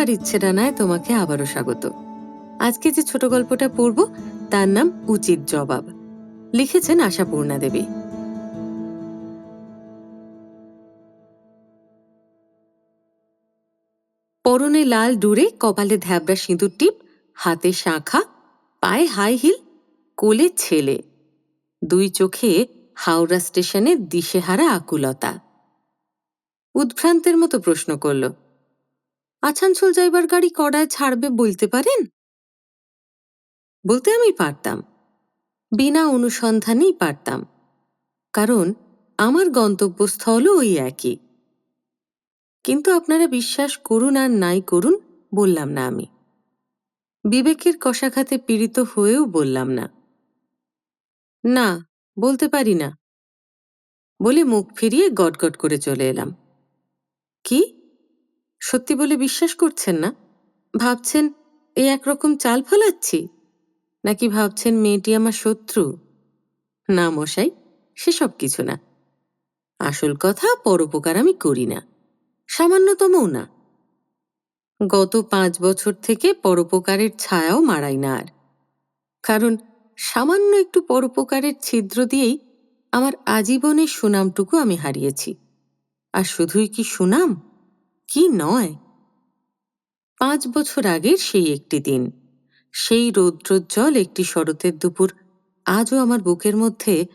পৃথার ইচ্ছে ডানায় তোমাকে আবারও স্বাগত। আজকে যে ছোট গল্পটা পড়ব, তার নাম উচিত জবাব। লিখেছেন আশাপূর্ণা দেবী। পরনে লাল ডুরে, কপালে ধ্যাবড়া সিঁদুর টিপ, হাতে শাঁখা, পায়ে হাই হিল, কোলে ছেলে। দুই চোখে হাওড়া স্টেশনে দিশেহারা আকুলতা। উদ্ভ্রান্তের মতো প্রশ্ন করল আছানসোল যাইবার গাড়ি কড়ায় ছাড়বে বলতে পারেন? বলতে আমি পারতাম। বিনা অনুসন্ধানেই পারতাম। কারণ আমার গন্তব্যস্থলও ওই একই। কিন্তু আপনারা বিশ্বাস করুন আর নাই করুন বললাম না আমি। বিবেকের কষাঘাতে পীড়িত হয়েও বললাম না। না, বলতে পারি না। বলে মুখ ফিরিয়ে গটগট করে চলে এলাম। কি? সত্যি বলে বিশ্বাস করছেন না? ভাবছেন এই একরকম চাল ফলাচ্ছি? নাকি ভাবছেন, মেয়েটি আমার শত্রু? না মশাই, সেসব কিছু না। আসল কথা, পরোপকার আমি করি না। সামান্যতমও না। গত পাঁচ বছর থেকে পরোপকারের ছায়াও মারাই না আর। কারণ, সামান্য একটু পরোপকারের ছিদ্র দিয়েই আমার আজীবনের সুনামটুকু আমি হারিয়েছি। আর শুধুই কি সুনাম? কি নয়? পাঁচ বছর আগের সেই একটি দিন, সেই রৌদ্রোজ্জ্বল একটি শরতের দুপুর আজও আমার বুকের মধ্যে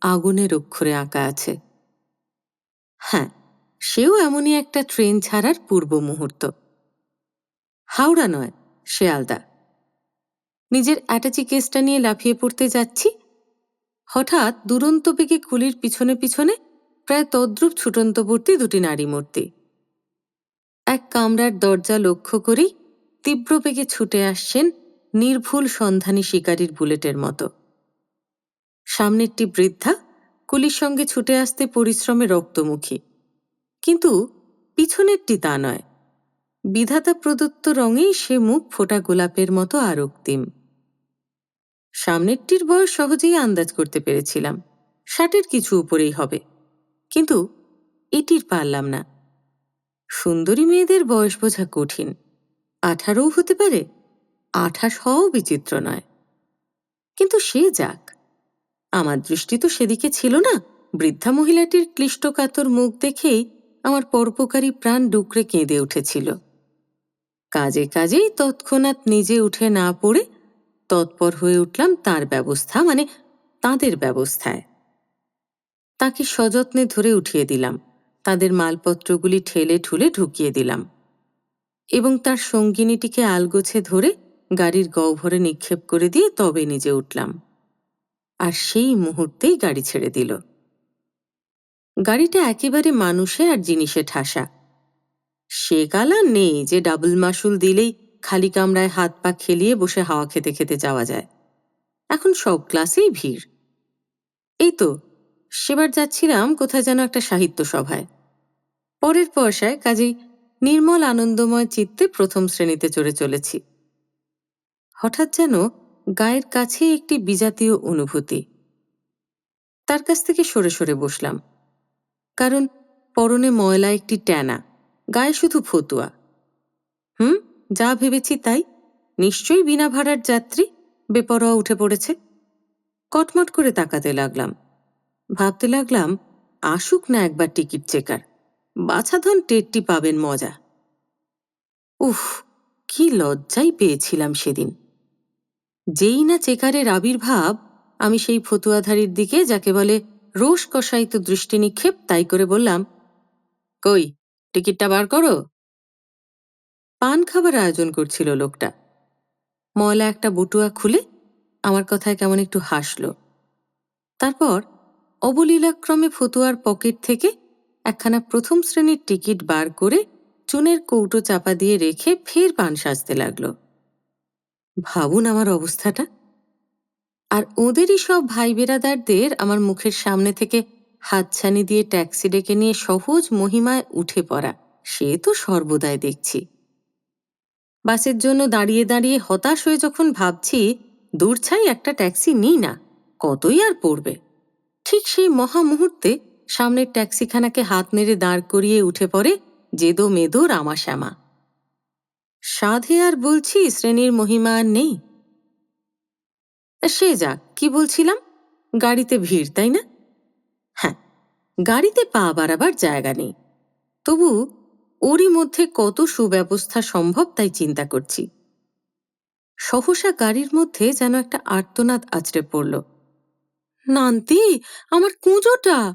আগুনের অক্ষরে আঁকা আছে। হ্যাঁ সেও এমনই একটা ট্রেন ছাড়ার পূর্ব মুহূর্ত। হাওড়া নয়, শেয়ালদা। নিজের অ্যাটাচি কেসটা নিয়ে লাফিয়ে পড়তে যাচ্ছি। হঠাৎ দুরন্ত বেগে কুলির পিছনে পিছনে প্রায় তদ্রূপ ছুটন্তবর্তী দুটি নারী মূর্তি। এক কামরার দরজা লক্ষ্য করেই তীব্র বেগে ছুটে আসছেন নির্ভুল সন্ধানী শিকারীর বুলেটের মতো। সামনেরটি বৃদ্ধা কুলির সঙ্গে ছুটে আসতে পরিশ্রমে রক্তমুখী। কিন্তু পিছনেরটি তা নয়। বিধাতা প্রদত্ত রঙেই সে মুখ ফোটা গোলাপের মতো আরক্তিম সামনেরটির বয়স সহজেই আন্দাজ করতে পেরেছিলাম। ষাটের কিছু উপরেই হবে। কিন্তু এটির পারলাম না। সুন্দরী মেয়েদের বয়স বোঝা কঠিন। আঠারোও হতে পারে আঠাশ হওয়াও বিচিত্র নয়। কিন্তু সে যাক। আমার দৃষ্টি তো সেদিকে ছিল না। বৃদ্ধা মহিলাটির ক্লিষ্টকাতর মুখ দেখেই আমার পরোপকারী প্রাণ ডুকরে কেঁদে উঠেছিল। কাজে কাজেই তৎক্ষণাৎ নিজে উঠে না পড়ে তৎপর হয়ে উঠলাম তার ব্যবস্থা মানে তাদের ব্যবস্থায়। তাকে সযত্নে ধরে উঠিয়ে দিলাম। তাদের মালপত্রগুলি ঠেলে ঠুলে ঢুকিয়ে দিলাম এবং তার সঙ্গিনীটিকে আলগোছে ধরে গাড়ির গহ্বরে নিক্ষেপ করে দিয়ে তবে নিজে উঠলাম। আর সেই মুহূর্তেই গাড়ি ছেড়ে দিল। গাড়িটা একেবারে মানুষে আর জিনিসে ঠাসা। সে গালা নেই যে ডাবল মাসুল দিলেই খালি কামরায় হাত পা খেলিয়ে বসে হাওয়া খেতে খেতে যাওয়া যায়। এখন সব ক্লাসেই ভিড়। এই তো সেবার যাচ্ছিলাম কোথায় যেন একটা সাহিত্য সভায়। পরের পয়সায় কাজেই নির্মল আনন্দময় চিত্তে প্রথম শ্রেণীতে চড়ে চলেছি। হঠাৎ যেন গায়ের কাছে একটি বিজাতীয় অনুভূতি। তার কাছ থেকে সরে সরে বসলাম। কারণ পরনে ময়লা একটি ট্যানা, গায়ে শুধু ফতুয়া। হুম, যা ভেবেছি তাই। নিশ্চয়ই বিনা ভাড়ার যাত্রী, বেপরোয়া উঠে পড়েছে। কটমট করে তাকাতে লাগলাম। ভাবতে লাগলাম, আসুক না একবার টিকিট চেকার। বাছাধন টেরটি পাবেন মজা। উফ, কি লজ্জাই পেয়েছিলাম সেদিন। যেই না চেকারের আবির্ভাব, আমি সেই ফতুয়াধারীর দিকে, যাকে বলে রোষ কষায়িত দৃষ্টি নিক্ষেপ, তাই করে বললাম, কই, টিকিটটা বার করো? পান খাবার আয়োজন করছিল লোকটা। ময়লা একটা বটুয়া খুলে আমার কথায় কেমন একটু হাসল। তারপর অবলীলাক্রমে ফতুয়ার পকেট থেকে একখানা প্রথম শ্রেণির টিকিট বার করে চুনের কৌটো চাপা দিয়ে রেখে ফের পান সাজতে লাগল। ভাবুন আমার অবস্থাটা। আর ওদেরই সব ভাই বেরাদারদের আমার মুখের সামনে থেকে হাতছানি দিয়ে ট্যাক্সি ডেকে নিয়ে সহজ মহিমায় উঠে পড়া, সে তো সর্বদাই দেখছি। বাসের জন্য দাঁড়িয়ে দাঁড়িয়ে হতাশ হয়ে যখন ভাবছি, দূর ছাই একটা ট্যাক্সি নিই না, কতই আর পড়বে? ঠিক সেই মহা মুহূর্তে সামনের ট্যাক্সিখানাকে হাত নেড়ে দাঁড় করিয়ে উঠে পড়ে জেদো মেদো রামা শ্যামা সাধে আর বলছি, শ্রেণির মহিমা আর নেই। সে যাক, কি বলছিলাম? গাড়িতে ভিড়, তাই না? হ্যাঁ গাড়িতে পা বাড়াবার জায়গা নেই। তবু ওরই মধ্যে কত সুব্যবস্থা সম্ভব তাই চিন্তা করছি। সহসা গাড়ির মধ্যে যেন একটা আর্তনাদ আছড়ে পড়ল। নান্তি, আমার কুঁজোটা,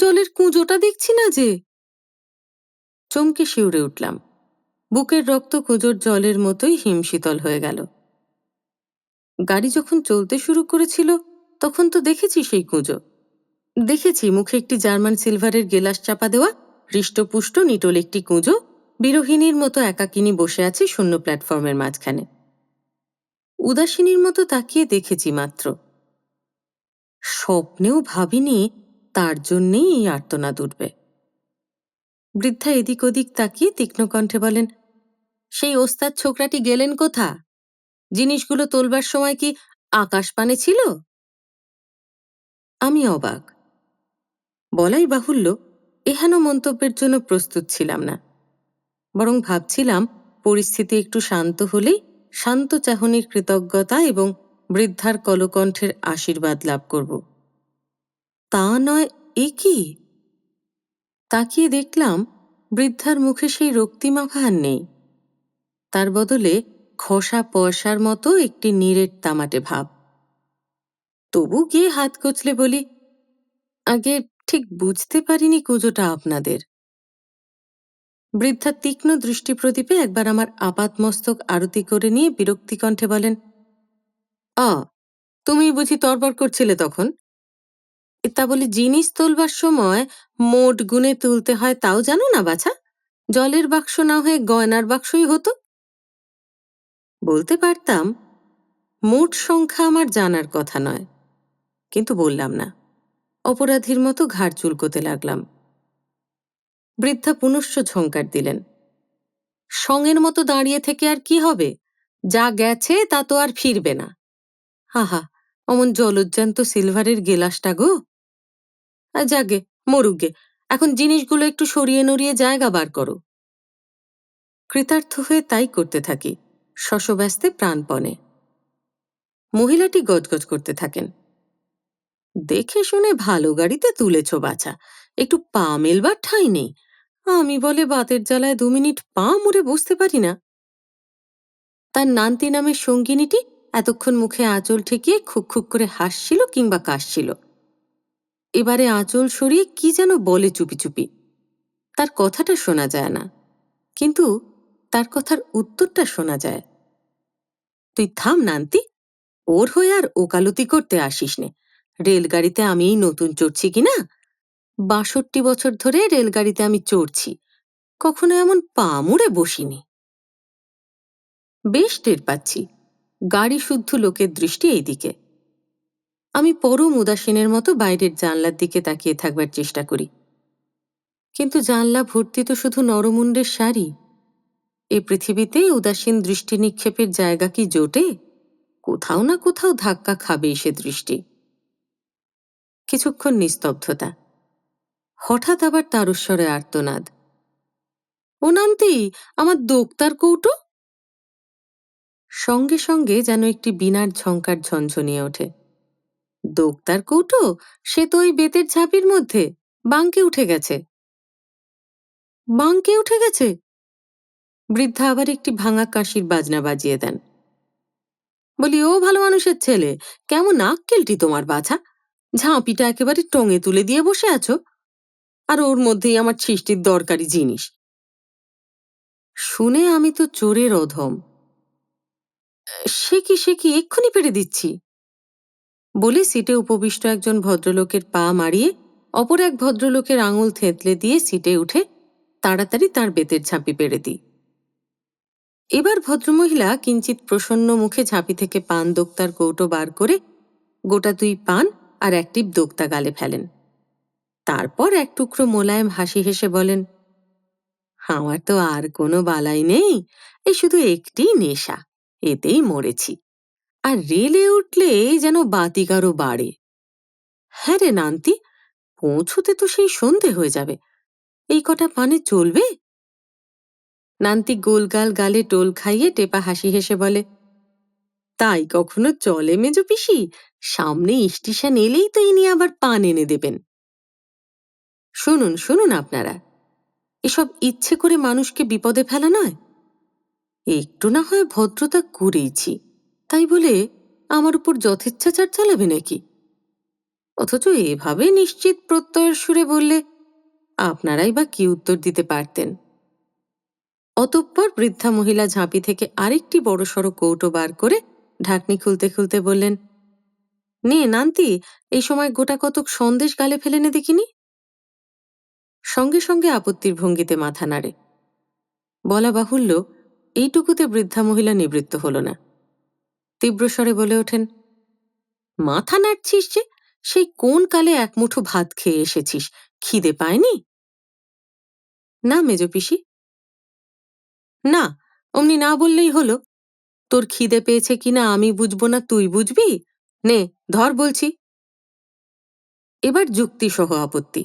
জলের কুঁজোটা দেখছি না যে। চমকে শিউরে উঠলাম। বুকের রক্ত কুঁজোর জলের মতোই হিমশীতল হয়ে গেল। গাড়ি যখন চলতে শুরু করেছিল, তখন তো দেখেছি সেই কুঁজো। দেখেছি মুখে একটি জার্মান সিলভারের গেলাস চাপা দেওয়া, হৃষ্টপুষ্ট নিটোল একটি কুঁজো বিরোহিনীর মতো একাকিনী বসে আছে শূন্য প্ল্যাটফর্মের মাঝখানে। উদাসীনীর মতো তাকিয়ে দেখেছি মাত্র। স্বপ্নেও ভাবিনি তার জন্যেই এই আর্তনাদ উঠবে বৃদ্ধা এদিক ওদিক তাকিয়ে তীক্ষ্ণ কণ্ঠে বলেন, সেই ওস্তাদ ছোকরাটি গেলেন কোথা? জিনিসগুলো তোলবার সময় কি আকাশপানে ছিল? আমি অবাক। বলাই বাহুল্য, এহেন মন্তব্যের জন্য প্রস্তুত ছিলাম না। বরং ভাবছিলাম, পরিস্থিতি একটু শান্ত হলেই শান্ত চাহনির কৃতজ্ঞতা এবং বৃদ্ধার কলকণ্ঠের আশীর্বাদ লাভ করব। তা নয়, এ কি? তাকিয়ে দেখলাম বৃদ্ধার মুখে সেই রক্তিমাখা আর নেই। তার বদলে খসা পয়সার মতো একটি নিরেট তামাটে ভাব। তবু গিয়ে হাত কচলে বলি, আগে ঠিক বুঝতে পারিনি কুজোটা আপনাদের। বৃদ্ধা তীক্ষ্ণ দৃষ্টি প্রদীপে একবার আমার আপাতমস্তক আরতি করে নিয়ে বিরক্তি কণ্ঠে বলেন অ তুমি বুঝি তরবর করছিলে তখন? তা বলে জিনিস তোলবার সময় মোট গুণে তুলতে হয় তাও জানো না বাছা? জলের বাক্স না হয়ে গয়নার বাক্সই হতো? বলতে পারতাম, মোট সংখ্যা আমার জানার কথা নয়, কিন্তু বললাম না। অপরাধীর মতো ঘাড় চুলকোতে লাগলাম। বৃদ্ধা পুনশ্চ ঝঙ্কার দিলেন, সঙ্গের মতো দাঁড়িয়ে থেকে আর কি হবে? যা গেছে তা তো আর ফিরবে না। হাহা, অমন জলজ্জান্ত সিলভারের গেলাসটা গো। যাগে, মরুক গে, এখন জিনিসগুলো একটু সরিয়ে নড়িয়ে জায়গা বার করো। কৃতার্থ হয়ে তাই করতে থাকি, শশব্যস্তে প্রাণপণে। মহিলাটি গজগজ করতে থাকেন। দেখে শুনে ভালো গাড়িতে তুলেছ বাছা, একটু পা মেলবার ঠাঁই নেই, আমি বলে বাতের জ্বালায় দু মিনিট পা মুড়ে বসতে পারি না। তার নান্তি নামের সঙ্গিনীটি এতক্ষণ মুখে আঁচল ঠেকিয়ে খুক খুক করে হাসছিল কিংবা কাশছিল। এবারে আঁচল সরিয়ে কি যেন বলে চুপি চুপি। তার কথাটা শোনা যায় না, কিন্তু তার কথার উত্তরটা শোনা যায়। তুই থাম নান্তি, ওর হয়ে আর ওকালতি করতে আসিস নে রেলগাড়িতে আমিই নতুন চড়ছি কিনা বাষট্টি বছর ধরে রেলগাড়িতে আমি চড়ছি, কখনো এমন পা মুড়ে বসিনি। বেশ টের পাচ্ছি গাড়ি শুদ্ধ লোকের দৃষ্টি এইদিকে। আমি পরম উদাসীনের মতো বাইরের জানলার দিকে তাকিয়ে থাকবার চেষ্টা করি। কিন্তু জানলা ভর্তি তো শুধু নরমুণ্ডের শাড়ি। এ পৃথিবীতে উদাসীন দৃষ্টি নিক্ষেপের জায়গা কি জোটে? কোথাও না কোথাও ধাক্কা খাবে সে দৃষ্টি। কিছুক্ষণ নিস্তব্ধতা। হঠাৎ আবার তারস্বরে আর্তনাদ। ও নান্তি আমার দোক্তার কৌটো? সঙ্গে সঙ্গে যেন একটি বিনার ঝঙ্কার ঝনঝনিয়ে ওঠে। দোক্তার কৌটো? সে তো ওই বেতের ঝাঁপির মধ্যে। বাঙ্কে উঠে গেছে। বাঙ্কে উঠে গেছে? বৃদ্ধা আবার একটি ভাঙা কাশির বাজনা বাজিয়ে দেন। বলি, ও ভালো মানুষের ছেলে, কেমন আক্কেলটি তোমার বাছা? ঝাঁপিটা একেবারে টঙে তুলে দিয়ে বসে আছো। আর ওর মধ্যেই আমার সৃষ্টির দরকারি জিনিস। শুনে আমি তো চোরের অধম। সে কি সে কি এক্ষুনি পেরে দিচ্ছি? বলে সিটে উপবিষ্ট একজন ভদ্রলোকের পা মারিয়ে অপর এক ভদ্রলোকের আঙুল থেঁতলে দিয়ে সিটে উঠে তাড়াতাড়ি তার বেতের ঝাঁপি পেরে দিই। এবার ভদ্রমহিলা কিঞ্চিত প্রসন্ন মুখে ঝাঁপি থেকে পান দোক্তার কৌটো বার করে গোটা দুই পান আর একটি দোক্তা গালে ফেলেন। তারপর এক টুকরো মোলায়েম হাসি হেসে বলেন, আমার তো আর কোনো বালাই নেই এই শুধু একটি নেশা। এতেই মরেছি। আর রেলে উঠলে যেন বাতিকারও বাড়ে। হ্যাঁ রে নান্তি, পৌঁছতে তো সেই সন্ধে হয়ে যাবে। এই কটা পানে চলবে? নান্তি গোলগাল গালে টোল খাইয়ে টেপা হাসি হেসে বলে, তাই কখনো চলে মেজো পিসি? সামনে স্টেশন এলেই তো ইনি আবার পান এনে দেবেন। শুনুন শুনুন আপনারা, এসব ইচ্ছে করে মানুষকে বিপদে ফেলা নয়। একটু না হয় ভদ্রতা করেইছি তাই বলে আমার উপর যথেচ্ছাচার চালাবে নাকি? অথচ এভাবে নিশ্চিত প্রত্যয়ের সুরে বললে আপনারাই বা কি উত্তর দিতে পারতেন? অতঃপর বৃদ্ধা মহিলা ঝাঁপি থেকে আরেকটি বড়সড় কৌটো বার করে ঢাকনি খুলতে খুলতে বললেন, নে নান্তি, এই সময় গোটা কতক সন্দেশ গালে ফেলে নে দেখিনি? সঙ্গে সঙ্গে আপত্তির ভঙ্গিতে মাথা নাড়ে। বলা বাহুল্য এইটুকুতে বৃদ্ধা মহিলা নিবৃত্ত হল না। তীব্রস্বরে বলে ওঠেন, মাথা নাড়ছিস যে, সেই কোন কালে এক মুঠো ভাত খেয়ে এসেছিস? খিদে পায়নি? না, মেজ পিসি। না, অমনি না বললেই হলো। তোর খিদে পেয়েছে কিনা আমি বুঝব না, তুই বুঝবি? নে, ধর বলছি। এবার যুক্তি সহ আপত্তি।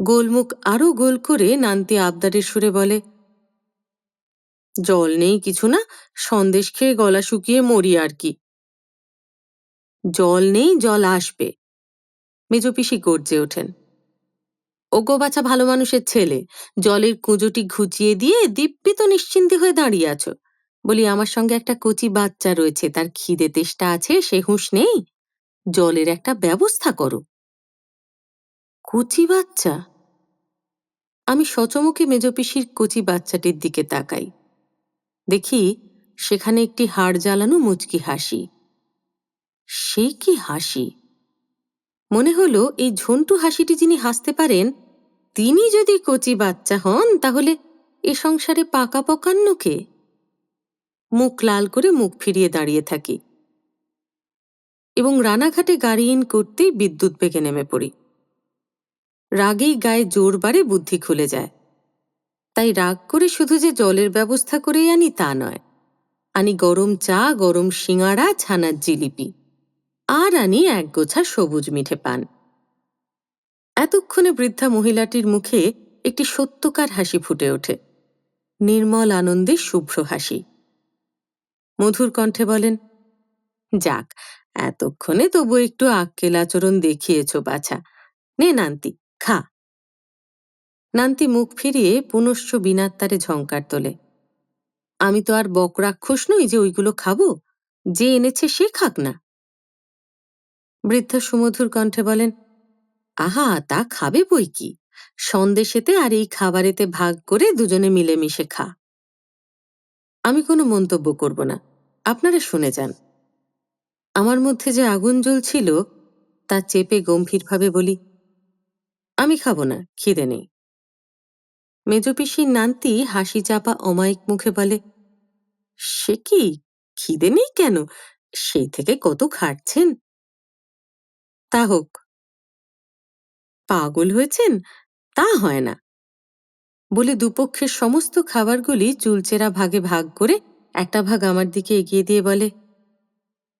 গোলমুখ আরও গোল করে নান্তি আবদারের সুরে বলে জল নেই কিছু না, সন্দেশ খেয়ে গলা শুকিয়ে মরি আর কি। জল নেই, জল আসবে। মেজপিসি গর্জে ওঠেন। ওগো বাছা ভালো মানুষের ছেলে, জলের কুঁজোটি ঘুচিয়ে দিয়ে দিব্যি তো নিশ্চিন্তি হয়ে দাঁড়িয়ে আছো। বলি, আমার সঙ্গে একটা কচি বাচ্চা রয়েছে, তার খিদে তেষ্টা আছে, সে হুঁশ নেই। জলের একটা ব্যবস্থা করো। কচি বাচ্চা? আমি সচমুখে মেজপিসির কচি বাচ্চাটির দিকে তাকাই। দেখি, সেখানে একটি হাড় জ্বালানো মুচকি হাসি। সে কি হাসি? মনে হলো, এই ঝন্টু হাসিটি যিনি হাসতে পারেন, তিনি যদি কচি বাচ্চা হন, তাহলে এ সংসারে পাকা পকান্ন কে? মুখ লাল করে মুখ ফিরিয়ে দাঁড়িয়ে থাকি। এবং রানাঘাটে গাড়ি ইন করতেই বিদ্যুৎ বেগে নেমে পড়ি। রাগেই গায়ে জোর বাড়ে বুদ্ধি খুলে যায়। তাই রাগ করে শুধু যে জলের ব্যবস্থা করেই আনি তা নয়। আনি গরম চা, গরম সিঙাড়া ছানার জিলিপি। আর আনি এক গোছা সবুজ মিঠে পান। এতক্ষণে বৃদ্ধা মহিলাটির মুখে একটি সত্যকার হাসি ফুটে ওঠে। নির্মল আনন্দে শুভ্র হাসি। মধুর কণ্ঠে বলেন, যাক, এতক্ষণে তবু একটু আক্কেল আচরণ দেখিয়েছ বাছা। নে নান্তি, খা। নান্তি মুখ ফিরিয়ে পুনশ্চ বিনাত্তারে ঝঙ্কার তোলে। আমি তো আর বক রাক্ষস নই যে ওইগুলো খাব, যে এনেছে সে খাক না। বৃদ্ধা সুমধুর কণ্ঠে বলেন, আহা, তা খাবে বই কি? সন্দেশেতে আর এই খাবারেতে ভাগ করে দুজনে মিলেমিশে খা। আমি কোনো মন্তব্য করব না, আপনারা শুনে যান। আমার মধ্যে যে আগুন জ্বলছিল, তা চেপে গম্ভীরভাবে বলি, আমি খাব না, খিদে নেই। মেজপিসির নান্তি হাসি চাপা অমায়িক মুখে বলে, সে কি? খিদে নেই কেন? সেই থেকে কত খাটছেন? তা হোক। পাগল হয়েছেন? তা হয় না। বলে দুপক্ষের সমস্ত খাবারগুলি চুলচেরা ভাগে ভাগ করে একটা ভাগ আমার দিকে এগিয়ে দিয়ে বলে,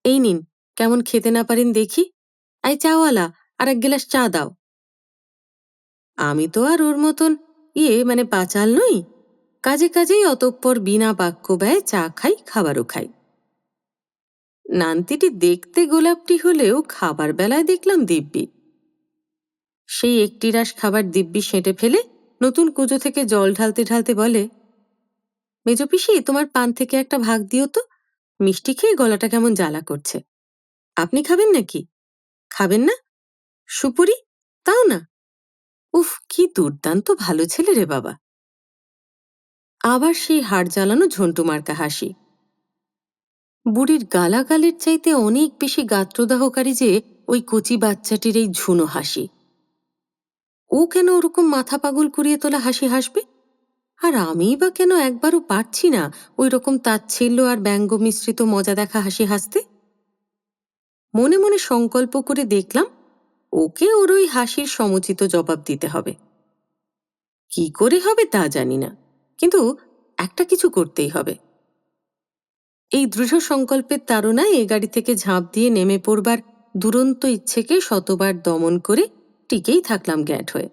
এই নিন, কেমন খেতে না পারেন দেখি। আই চাওয়ালা আর এক গ্লাস চা দাও। আমি তো আর ওর মতন ইয়ে মানে পাচাল নই, কাজে কাজেই অতঃপর বিনা বাক্য ব্যয় চা খাই, খাবারও খাই। নান্তিটি দেখতে গোলাপটি হলেও খাবার বেলায় দেখলাম দিব্যি। সেই একটি রাস খাবার দিব্যি সেঁটে ফেলে নতুন কুজো থেকে জল ঢালতে ঢালতে বলে মেজপিসি তোমার পান থেকে একটা ভাগ দিও তো, মিষ্টি খেয়ে গলাটা কেমন জ্বালা করছে। আপনি খাবেন নাকি? খাবেন না? সুপুরি? তাও না? উফ কি দুর্দান্ত ভালো ছেলে রে বাবা। আবার সেই হাড় জ্বালানো ঝন্টু মার্কা হাসি। বুড়ির গালাগালের চাইতে অনেক বেশি গাত্রদাহকারী যে ওই কচি বাচ্চাটির এই ঝুনো হাসি। ও কেন ওরকম মাথা পাগল করিয়ে তোলা হাসি হাসবে? আর আমিই বা কেন একবারও পারছি না ওই রকম তাচ্ছিল্য আর ব্যঙ্গ মিশ্রিত মজা দেখা হাসি হাসতে? মনে মনে সংকল্প করে দেখলাম ওকে ওর ওই হাসির সমুচিত জবাব দিতে হবে। কি করে হবে তা জানি না, কিন্তু একটা কিছু করতেই হবে। এই দৃঢ় সংকল্পের তাড়নায় এ গাড়ি থেকে ঝাঁপ দিয়ে নেমে পড়বার দুরন্ত ইচ্ছেকে শতবার দমন করে টিকেই থাকলাম গ্যাট হয়ে।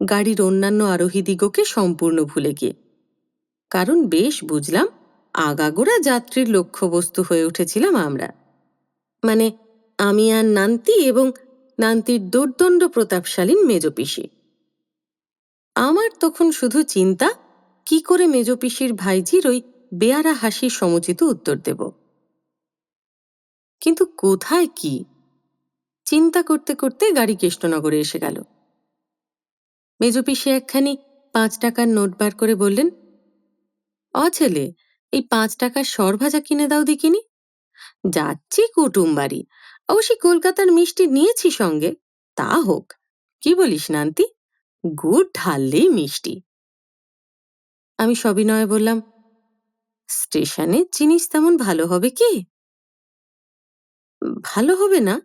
গাড়ির অন্যান্য আরোহীদিগকে সম্পূর্ণ ভুলে গিয়ে। কারণ বেশ বুঝলাম, আগাগোড়া যাত্রীর লক্ষ্যবস্তু হয়ে উঠেছিলাম আমরা। মানে আমি আর নান্তি এবং নান্তির দুর্দণ্ড প্রতাপশালীন মেজপিসি আমার তখন শুধু চিন্তা, কি করে মেজপিসির ভাইজির ওই বেয়ারা হাসি সমুচিত উত্তর দেব? কিন্তু কোথায় কি? চিন্তা করতে করতে গাড়ি কৃষ্ণনগরে এসে গেল। মেজপিসি একখানি পাঁচ টাকার নোট বার করে বললেন, অ ছেলে, এই পাঁচ টাকার সর ভাজা কিনে দাও দেখিনি। যাচ্ছি কুটুম বাড়ি অবশ্যই কলকাতার মিষ্টি নিয়েছি সঙ্গে। তা হোক, কি বলিস নান্তি? গুড় ঢাললেই মিষ্টি। আমি সবিনয়ে বললাম, স্টেশনে জিনিস তেমন ভালো হবে কি? ভালো হবে না?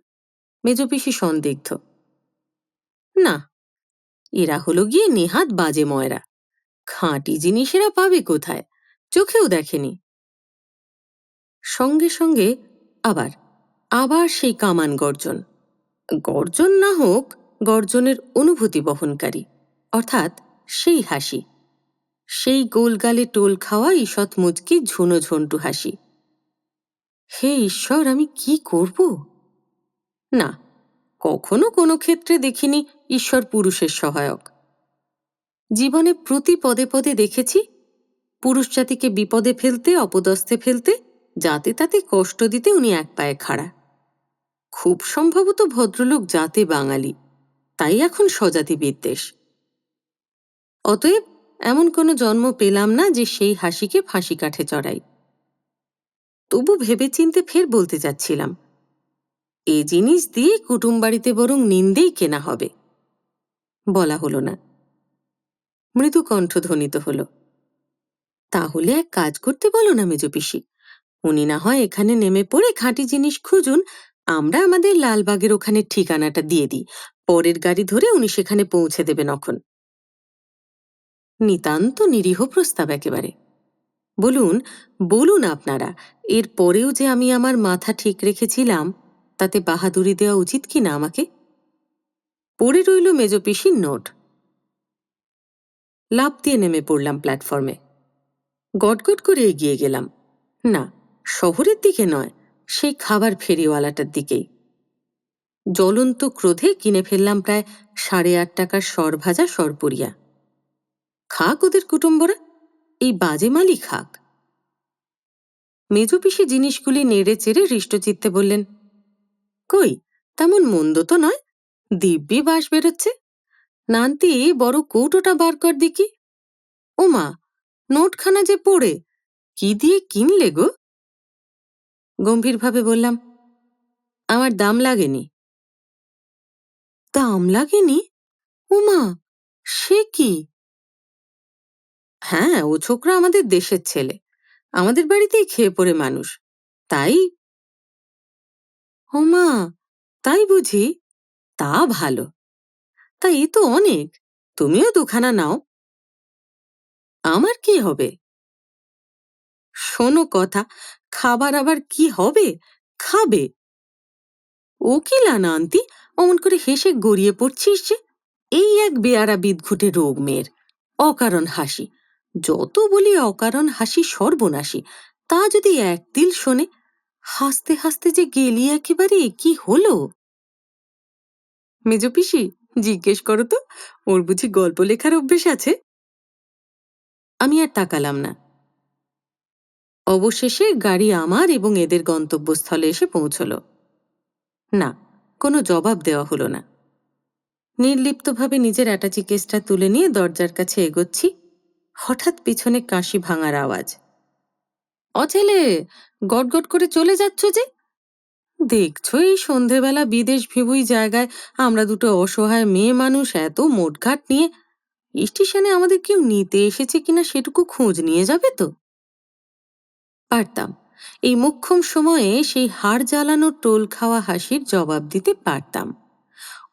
মেজপিসি সন্দিগ্ধ। না, এরা হলো গিয়ে নেহাত বাজে ময়রা। খাঁটি জিনিসেরা পাবে কোথায়? চোখেও দেখেনি। সঙ্গে সঙ্গে আবার আবার সেই কামান গর্জন। গর্জন না হোক, গর্জনের অনুভূতি বহনকারী, অর্থাৎ সেই হাসি। সেই গোলগালে টোল খাওয়া ঈষৎ মুচকি ঝুনো ঝন্টু হাসি। হে ঈশ্বর, আমি কি করব? না, কখনো কোনো ক্ষেত্রে দেখিনি ঈশ্বর পুরুষের সহায়ক। জীবনে প্রতি পদে পদে দেখেছি, পুরুষ জাতিকে বিপদে ফেলতে, অপদস্থে ফেলতে, যাতে তাতে কষ্ট দিতে উনি এক পায়ে খাড়া। খুব সম্ভবত ভদ্রলোক জাতে বাঙালি। তাই এখন স্বজাতি বিদ্বেষ। অতএব এমন কোনো জন্ম পেলাম না যে সেই হাসিকে ফাঁসি কাঠে চড়াই। তবু ভেবেচিন্তে ফের বলতে যাচ্ছিলাম, এ জিনিস দিয়ে কুটুম বাড়িতে বরং নিন্দেই কেনা হবে। বলা হলো না। মৃদু কণ্ঠ ধ্বনিত হল, তাহলে এক কাজ করতে বলো না মেজপিসি উনি না হয় এখানে নেমে পড়ে খাঁটি জিনিস খুঁজুন আমরা আমাদের লালবাগের ওখানে ঠিকানাটা দিয়ে দিই। পরের গাড়ি ধরে উনি সেখানে পৌঁছে দেবেন অখন নিতান্ত নিরীহ প্রস্তাব একেবারে। বলুন বলুন আপনারা, এর পরেও যে আমি আমার মাথা ঠিক রেখেছিলাম, তাতে বাহাদুরি দেওয়া উচিত কি না আমাকে? পড়ে রইল মেজপিসির নোট। লাভ দিয়ে নেমে পড়লাম প্ল্যাটফর্মে। গটগট করে এগিয়ে গেলাম। না, শহরের দিকে নয় সেই খাবার ফেরিওয়ালাটার দিকেই। জ্বলন্ত ক্রোধে কিনে ফেললাম প্রায় সাড়ে আট টাকার সর ভাজা সরপুরিয়া। খাক ওদের কুটুম্বরা, এই বাজে মালি খাক। মেজপিসি জিনিসগুলি নেড়ে চেড়ে হৃষ্টচিত্তে বললেন, কই, তেমন মন্দ তো নয়, দিব্যি বাস বেরোচ্ছে। নান্তি, বড় কৌটোটা বার কর দেখি। ওমা, নোটখানা যে পড়ে, কি দিয়ে কিনলে গো? গম্ভীরভাবে বললাম, আমার দাম লাগেনি। দাম লাগেনি? উমা, সে কি? হ্যাঁ ও ছোকরা আমাদের দেশের ছেলে। আমাদের বাড়িতেই খেয়ে পড়ে মানুষ। তাই? ওমা তাই বুঝি? তা ভালো। তা এ তো অনেক। তুমিও দুখানা নাও। আমার কি হবে? শোনো কথা খাবার আবার কি হবে? খাবে। ও কি লানা আন্তি অমন করে হেসে গড়িয়ে পড়ছিস যে? এই এক বেয়ারা বিদঘুটে রোগ মেয়ের। অকারণ হাসি। যত বলি অকারণ হাসি সর্বনাশী, তা যদি এক তিল শোনে, হাসতে হাসতে যে গেলি একেবারে, কি হলো? মেজ পিসি, জিজ্ঞেস করো তো, ওর বুঝি গল্প লেখার অভ্যেস আছে? আমি আর তাকালাম না। অবশেষে গাড়ি আমার এবং এদের গন্তব্যস্থলে এসে পৌঁছল। না, কোনো জবাব দেওয়া হলো না। নির্লিপ্তভাবে নিজের অ্যাটাচি কেসটা তুলে নিয়ে দরজার কাছে এগোচ্ছি, হঠাৎ পিছনে কাশি ভাঙার আওয়াজ। অছেলে গটগট করে চলে যাচ্ছ যে? দেখছ, এই সন্ধেবেলা বিদেশ ভিবুই জায়গায় আমরা দুটো অসহায় মেয়ে মানুষ এত মোটঘাট নিয়ে, স্টেশনে আমাদের কেউ নিতে এসেছে কিনা সেটুকু খোঁজ নিয়ে যাবে তো? পারতাম। এই মোক্ষম সময়ে সেই হাড় জ্বালানো টোল খাওয়া হাসির জবাব দিতে পারতাম।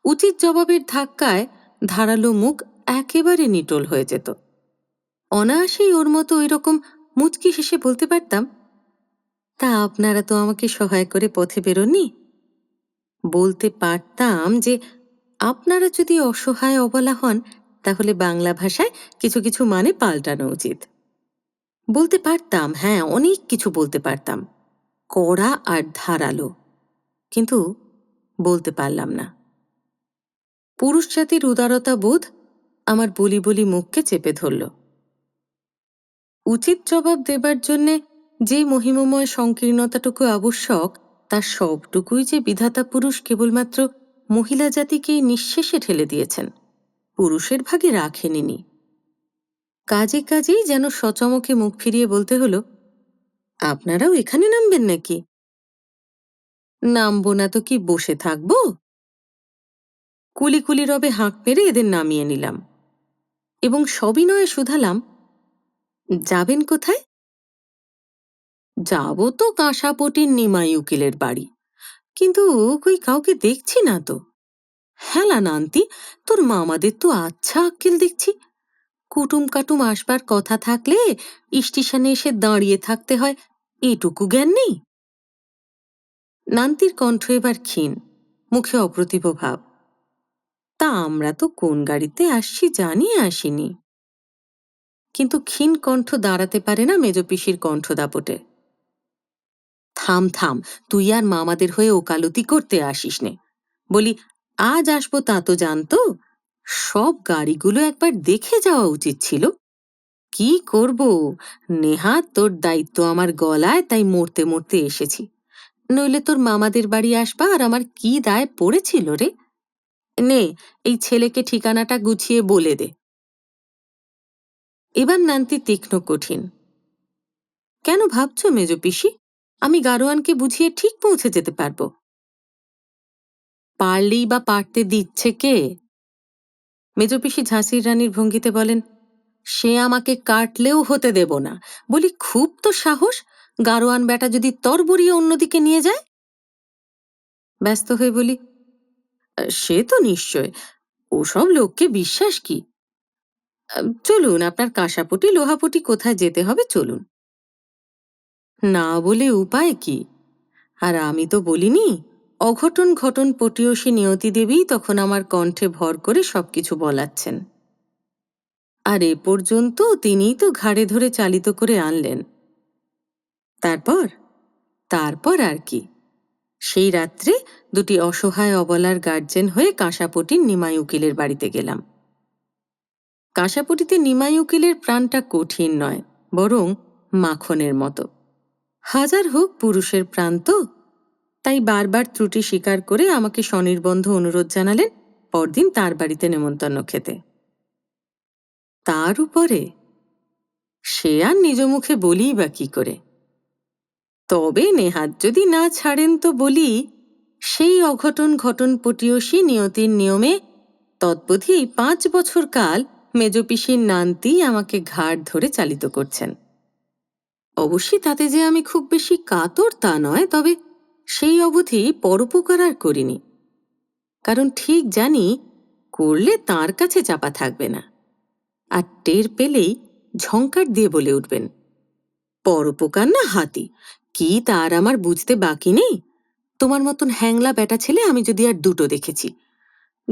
উচিত জবাবের ধাক্কায় ধারালো মুখ একেবারে নিটোল হয়ে যেত। অনায়াসেই ওর মতো ওই রকম মুচকি শেষে বলতে পারতাম, তা আপনারা তো আমাকে সহায় করে পথে বেরোননি? বলতে পারতাম যে, আপনারা যদি অসহায় অবলা হন, তাহলে বাংলা ভাষায় কিছু কিছু মানে পাল্টানো উচিত। বলতে পারতাম হ্যাঁ অনেক কিছু বলতে পারতাম। কড়া আর ধারালো। কিন্তু বলতে পারলাম না। পুরুষ জাতির উদারতা বোধ আমার বলি বলি মুখকে চেপে ধরল। উচিত জবাব দেবার জন্যে যে মহিমময় সংকীর্ণতাটুকু আবশ্যক, তার সবটুকুই যে বিধাতা পুরুষ কেবলমাত্র মহিলা জাতিকেই নিঃশেষে ঠেলে দিয়েছেন। পুরুষের ভাগে রাখেনি কাজে কাজেই যেন সচমকে মুখ ফিরিয়ে বলতে হলো, আপনারাও এখানে নামবেন নাকি? নামবো না তো কি বসে থাকব? কুলি কুলি রবে হাঁক পেরে এদের নামিয়ে নিলাম এবং সবিনয়ে শুধালাম, যাবেন কোথায়? যাব তো কাঁসাপটির নিমাই উকিলের বাড়ি, কিন্তু কই কাউকে দেখছি না তো। হেলা নান্তি, তোর মামাদের তো আচ্ছা আক্কেল দেখছি। কুটুম কাটুম আসবার কথা থাকলে স্টেশনে এসে দাঁড়িয়ে থাকতে হয়। এটুকু জ্ঞান নেই। নান্তির কণ্ঠ এবার ক্ষীণ, মুখে অপ্রতিভ ভাব। তা আমরা তো কোন গাড়িতে আসছি জানিয়ে আসিনি। কিন্তু ক্ষীণ কণ্ঠ দাঁড়াতে পারে না মেজপিসির কণ্ঠ দাপটে। থাম থাম, তুই আর মামাদের হয়ে ওকালতি করতে আসিস নে বলি, আজ আসব তা তো জানতো? সব গাড়িগুলো একবার দেখে যাওয়া উচিত ছিল। কি করব? নেহাত তোর দায়িত্ব আমার গলায়, তাই মরতে মরতে এসেছি। নইলে তোর মামাদের বাড়ি আসবা আর আমার কি দায় পড়েছিল রে? নে, এই ছেলেকে ঠিকানাটা গুছিয়ে বলে দে। এবার নান্তি তীক্ষ্ণ কঠিন। কেন ভাবছ মেজ পিসি? আমি গারোয়ানকে বুঝিয়ে ঠিক পৌঁছে যেতে পারব। পারলেই বা পারতে দিচ্ছে কে? মেজপিসি ঝাঁসির রানীর ভঙ্গিতে বলেন, সে আমাকে কাটলেও হতে দেব না। বলি, খুব তো সাহস, গারোয়ান বেটা যদি তরবরিয়ে অন্যদিকে নিয়ে যায়? ব্যস্ত হয়ে বলি, সে তো নিশ্চয়, ওসব লোককে বিশ্বাস কি? চলুন, আপনার কাঁসাপটি, লোহাপটি কোথায় যেতে হবে, চলুন। না বলে উপায় কি? আর আমি তো বলিনি অঘটন ঘটন পটীয়সী নিয়তি দেবী তখন আমার কণ্ঠে ভর করে সবকিছু বলাচ্ছেন। আর এ পর্যন্ত তিনিই তো ঘাড়ে ধরে চালিত করে আনলেন। তারপর? তারপর আর কি? সেই রাত্রে দুটি অসহায় অবলার গার্জেন হয়ে কাঁসাপটির নিমাই উকিলের বাড়িতে গেলাম। কাঁসাপটিতে নিমাই উকিলের প্রাণটা কঠিন নয়, বরং মাখনের মতো। হাজার হোক পুরুষের প্রাণ তো তাই বারবার ত্রুটি স্বীকার করে আমাকে স্বনির্বন্ধ অনুরোধ জানালেন, পরদিন তার বাড়িতে নেমন্তন্ন খেতে। তার উপরে সে আর নিজ মুখে বলি বা কি করে? তবে নেহাত যদি না ছাড়েন তো বলি, সেই অঘটন ঘটন পটীয়সী নিয়তির নিয়মে তৎপথি এই পাঁচ বছর কাল মেজপিসির নান্তি আমাকে ঘাড় ধরে চালিত করছেন। অবশ্যই তাতে যে আমি খুব বেশি কাতর তা নয়, তবে সেই অবধি পরোপকার আর করিনি। কারণ ঠিক জানি করলে তার কাছে চাপা থাকবে না। আর টের পেলেই ঝঙ্কার দিয়ে বলে উঠবেন, পরোপকার না হাতি? কি তার আমার বুঝতে বাকি নেই? তোমার মতন হ্যাংলা বেটা ছেলে আমি যদি আর দুটো দেখেছি।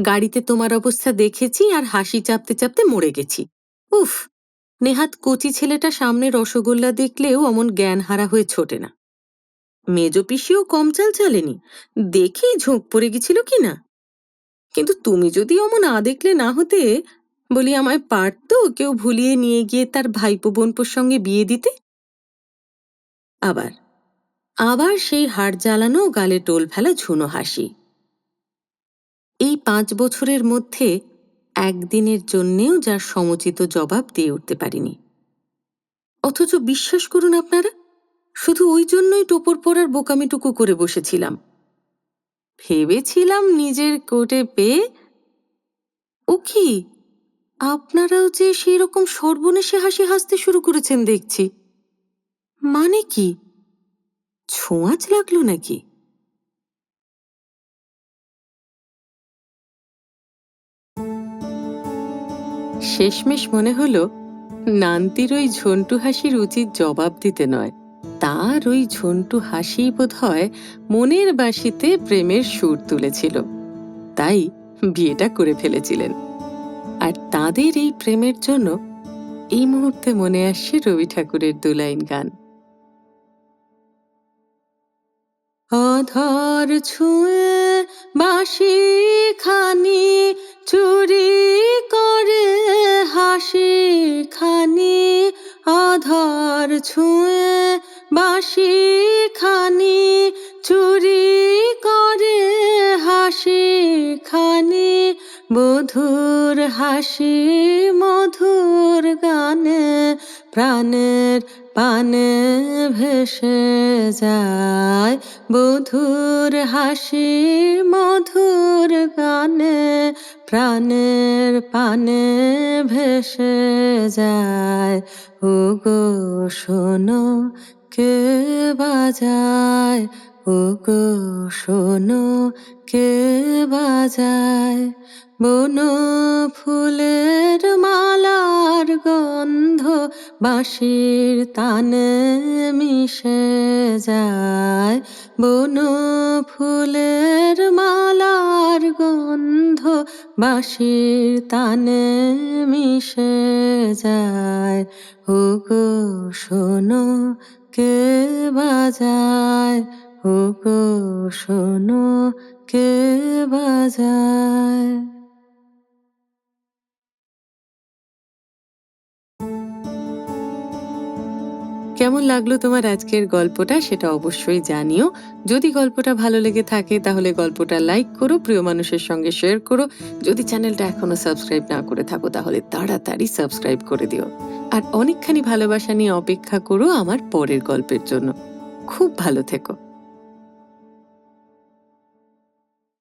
গাড়িতে তোমার অবস্থা দেখেছি আর হাসি চাপতে চাপতে মরে গেছি। উফ, নেহাত কচি ছেলেটা সামনে রসগোল্লা দেখলেও অমন জ্ঞান হারা হয়ে ছোটে না। মেজ পিসিও কম চাল চালেনি। দেখেই ঝোঁক পড়ে গেছিল কি না কিন্তু তুমি যদি অমন আ দেখলে না হতে, বলি আমায় পারতো কেউ ভুলিয়ে নিয়ে গিয়ে তার ভাইপো বোনপোর সঙ্গে বিয়ে দিতে? আবার আবার সেই হাড় জ্বালানো গালে টোল ফেলা ঝুনো হাসি। এই পাঁচ বছরের মধ্যে একদিনের জন্যেও যার সমুচিত জবাব দিয়ে উঠতে পারিনি। অথচ বিশ্বাস করুন আপনারা শুধু ওই জন্যই টোপর পরার বোকামিটুকু করে বসেছিলাম। ভেবেছিলাম নিজের কোটে পেয়ে ও কি? আপনারাও যে সেই রকম সর্বনেশে হাসি হাসতে শুরু করেছেন দেখছি। মানে কি? ছোঁয়াচ লাগল নাকি? শেষমেশ মনে হলো, নান্তির ওই ঝন্টু হাসির উচিত জবাব দিতে নয়। তার ওই ঝন্টু হাসি বোধ হয় মনের বাঁশিতে প্রেমের সুর তুলেছিল। তাই বিয়েটা করে ফেলেছিলেন। আর তাদের এই প্রেমের জন্য এই মুহূর্তে মনে আসছে রবি ঠাকুরের দুলাইন গান। অধর ছুঁয়ে বাঁশি খানি চুরি করে হাসি খানি অধর ছুঁয়ে বাঁশি খানি চুরি করে হাসি খানি মধুর হাসি, মধুর গানে, প্রাণের পানে ভেসে যায়। মধুর হাসি, মধুর গানে, প্রাণের পানে ভেসে যায়। ও গো শোনো কে বাজায় ও গো শোনো কে বাজায়। বন ফুলের মালার গন্ধ বাঁশির তানে মিশে যায়। বন ফুলের মালার গন্ধ বাঁশির তানে মিশে যায়। ও গো শোনো কে বাজায়? হুকু শোনো কে বাজায়? কেমন লাগল তোমার আজকের গল্পটা সেটা অবশ্যই জানিও। যদি গল্পটা ভালো লেগে থাকে তাহলে গল্পটা লাইক করো, প্রিয় মানুষের সঙ্গে শেয়ার করো। যদি চ্যানেলটা এখনও সাবস্ক্রাইব না করে থাকো তাহলে তাড়াতাড়ি সাবস্ক্রাইব করে দিও। আর অনেকখানি ভালোবাসা নিয়ে অপেক্ষা করো আমার পরের গল্পের জন্য। খুব ভালো থেকো।